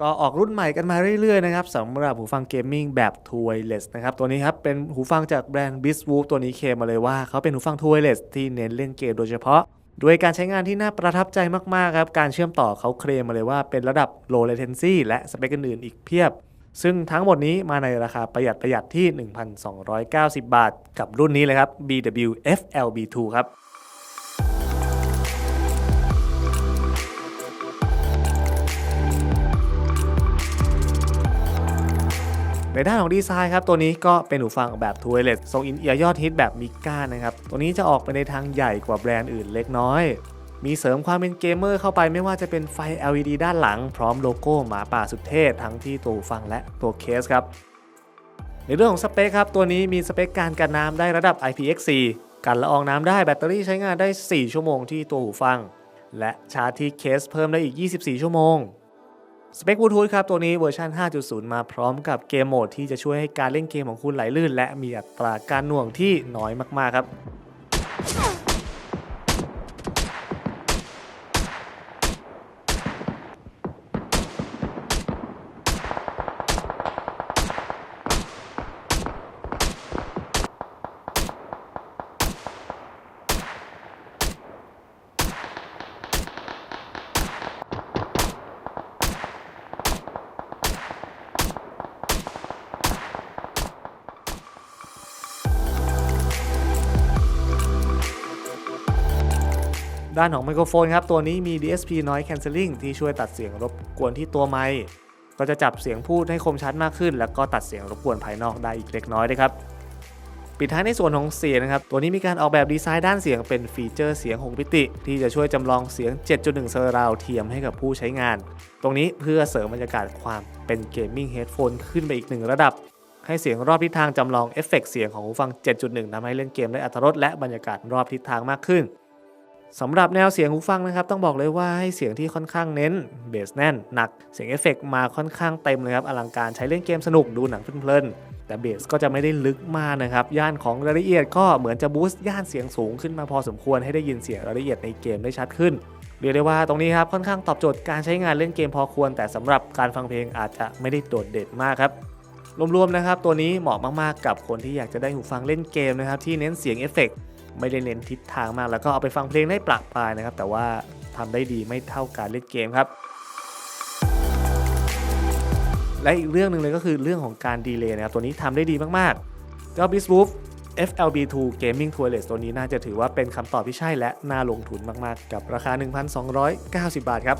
ก็ออกรุ่นใหม่กันมาเรื่อยๆนะครับสำหรับหูฟังเกมมิ่งแบบ t w i r e l e s s นะครับตัวนี้ครับเป็นหูฟังจากแบรนด์ b i s w o o f ตัวนี้เคลมมาเลยว่าเขาเป็นหูฟัง t w i r e l e s s ที่เน้นเล่นเกมโดยเฉพาะด้วยการใช้งานที่น่าประทับใจมากๆครับการเชื่อมต่อเขาเคลมมาเลยว่าเป็นระดับ low latency และสเปคอื่นๆอีกเพียบ ซึ่งทั้งหมดนี้มาในราคาประหยัดประหยัดที่ 1,290 บาท กับรุ่นนี้เลยครับ BW FLB2 ครับ ในด้านของดีไซน์ครับตัวนี้ก็เป็นหูฟังแบบทูเวเลสทรงอินเอียร์ยอดฮิตแบบมิก้านะครับตัวนี้จะออกไปในทางใหญ่กว่าแบรนด์อื่นเล็กน้อย มีเสริมความเป็นเกมเมอร์เข้าไปไม่ว่าจะเป็นไฟ LED ด้านหลัง พร้อมโลโก้หมาป่าสุดเท่ทั้งที่ตัวหูฟังและตัวเคสครับในเรื่องของสเปคครับตัวนี้มีสเปคการกันน้ำได้ระดับ IPX4 กันละอองน้ำได้แบตเตอรี่ใช้งานได้ 4 ชั่วโมงที่ตัวหูฟัง และชาร์จที่เคสเพิ่มได้อีก 24 ชั่วโมง สเปคบลูทูธครับ ตัวนี้เวอร์ชัน 5.0 มาพร้อมกับเกมโหมดที่จะช่วยให้การเล่นเกมของคุณไหลลื่น และมีอัตราการหน่วงที่น้อยมาก ๆ ครับ ด้านของไมโครโฟนครับ ตัวนี้มี DSP Noise Cancelling ที่ช่วยตัดเสียงรบกวนที่ตัวไมค์ก็จะจับเสียงพูดให้คมชัดมากขึ้น แล้วก็ตัดเสียงรบกวนภายนอกได้อีกเล็กน้อยด้วยครับปิดท้ายในส่วนของเสียงนะครับ ตัวนี้มีการออกแบบดีไซน์ด้านเสียงเป็นฟีเจอร์เสียง6มิติ ที่จะช่วยจำลองเสียง 7.1 เซอร์ราวเทียมให้กับผู้ใช้งาน ตรงนี้เพื่อเสริมบรรยากาศความเป็นเกมมิ่งเฮดโฟนขึ้นไปอีกหนึ่งระดับ ให้เสียงรอบทิศทางจำลองเอฟเฟกต์เสียงของหูฟัง 7.1ทำให้เล่นเกมได้อัตรรสและบรรยากาศรอบทิศทางมากขึ้น สำหรับแนวเสียงหูฟังนะครับ ต้องบอกเลยว่าให้เสียงที่ค่อนข้างเน้นเบสแน่นหนัก เสียงเอฟเฟกต์มาค่อนข้างเต็มเลยครับอลังการใช้เล่นเกมสนุกดูหนังเพลินๆแต่เบสก็จะไม่ได้ลึกมากนะครับ ย่านของรายละเอียดก็เหมือนจะบูสต์ย่านเสียงสูงขึ้นมาพอสมควรให้ได้ยินเสียงรายละเอียดในเกมได้ชัดขึ้นเรียกได้ว่าตรงนี้ครับค่อนข้างตอบโจทย์การใช้งานเล่นเกมพอควร แต่สำหรับการฟังเพลงอาจจะไม่ได้โดดเด่นมากครับรวมๆนะครับตัวนี้เหมาะมากๆกับคนที่อยากจะได้หูฟังเล่นเกมนะครับที่เน้นเสียงเอฟเฟกต์ ไม่ได้เน้นทิศทางมาก แล้วก็เอาไปฟังเพลงได้ปลักปลายนะครับ แต่ว่าทำได้ดีไม่เท่าการเล่นเกมครับ และอีกเรื่องหนึ่งเลยก็คือเรื่องของการดีเลย์นะครับ ตัวนี้ทำได้ดีมากๆก็ b i s w o o f FLB2 Gaming Toilet ตัวนี้น่าจะถือว่าเป็นคำตอบที่ใช่และน่าลงทุนมากๆ กับราคา 1,290 บาทครับ